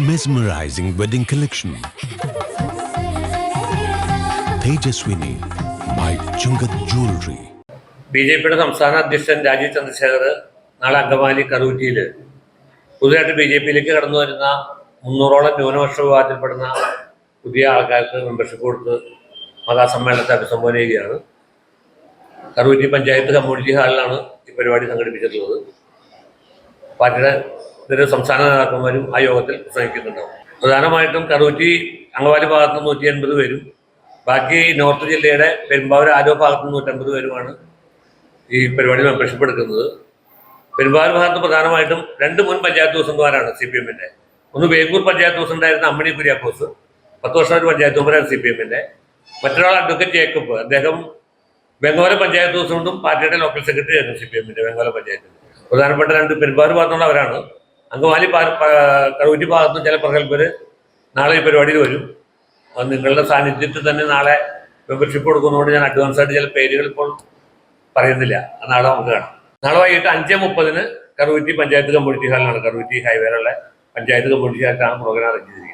mesmerizing wedding collection. Tejaswini by Chungat Jewelry. B J പിയുടെ സംസ്ഥാന അധ്യക്ഷൻ രാജീവ് ചന്ദ്രശേഖർ നാളെ അങ്കമാലി കറൂറ്റിയിൽ പുതുതായിട്ട് ബി ജെ പിയിലേക്ക് കടന്നു വരുന്ന മുന്നൂറോളം ന്യൂനപക്ഷ വിഭാഗത്തിൽപ്പെടുന്ന പുതിയ ആൾക്കാർക്ക് മെമ്പർഷിപ്പ് കൊടുത്ത് മഹാസമ്മേളനത്തെ അഭിസംബോധന ചെയ്യുകയാണ് കറൂറ്റി പഞ്ചായത്ത് കമ്മ്യൂണിറ്റി ഹാളിലാണ് ഈ പരിപാടി സംഘടിപ്പിച്ചിട്ടുള്ളത് പാർട്ടിയുടെ ഇതര സംസ്ഥാന നേതാക്കന്മാരും ആ യോഗത്തിൽ പ്രസംഗിക്കുന്നുണ്ടാവും. പ്രധാനമായിട്ടും കറൂറ്റി അങ്കമാലി ഭാഗത്ത് നൂറ്റി എൺപത് പേരും ബാക്കി നോർത്ത് ജില്ലയുടെ പെരുമ്പാവൂർ ആരോ ഭാഗത്ത് നിന്ന് നൂറ്റമ്പത് പേരുമാണ് ഈ പരിപാടി മെമ്പർഷിപ്പ് എടുക്കുന്നത് പെരുമ്പാവൂർ ഭാഗത്ത് പ്രധാനമായിട്ടും രണ്ട് മുൻ പഞ്ചായത്ത് പ്രസിഡന്റുമാരാണ് സി പി എമ്മിന്റെ ഒന്ന് ബേഗൂർ പഞ്ചായത്ത് പ്രസിഡന്റായിരുന്ന അമ്മണി കുര്യാക്കോസ് പത്ത് വർഷം ഒരു പഞ്ചായത്ത് മെമ്പറായിരുന്നു സി പി എമ്മിന്റെ മറ്റൊരാൾ അഡ്വക്കേറ്റ് ജേക്കബ് അദ്ദേഹം ബംഗാല പഞ്ചായത്ത് പ്രസിഡന്റും പാർട്ടിയുടെ ലോക്കൽ സെക്രട്ടറി ആയിരുന്നു സി പി എമ്മിന്റെ ബംഗാല പഞ്ചായത്തിൽ പ്രധാനപ്പെട്ട രണ്ട് പെരുമ്പാവൂർ ഭാഗത്തുള്ളവരാണ് അങ്കമാലി കറൂറ്റി ഭാഗത്തും ചില പ്രഗത്ഭര് നാളെ ഈ പരിപാടിയിൽ വരും. അത് നിങ്ങളുടെ സാന്നിധ്യത്തിൽ തന്നെ നാളെ മെമ്പർഷിപ്പ് കൊടുക്കുന്നതുകൊണ്ട് ഞാൻ അഡ്വാൻസ് ആയിട്ട് ചില പേരുകൾ ഇപ്പോൾ പറയുന്നില്ല. നാളെ നമുക്ക് കാണാം. നാളെ വൈകിട്ട് അഞ്ച് മുപ്പതിന് കറുവറ്റി പഞ്ചായത്ത് കമ്മ്യൂണിറ്റി ഹാളിലാണ് കറുവറ്റി ഹൈവേയിലുള്ള പഞ്ചായത്ത് കമ്മ്യൂണിറ്റി ഹാളിലാണ് പ്രോഗ്രാം അറേഞ്ച് ചെയ്തിരിക്കുന്നത്.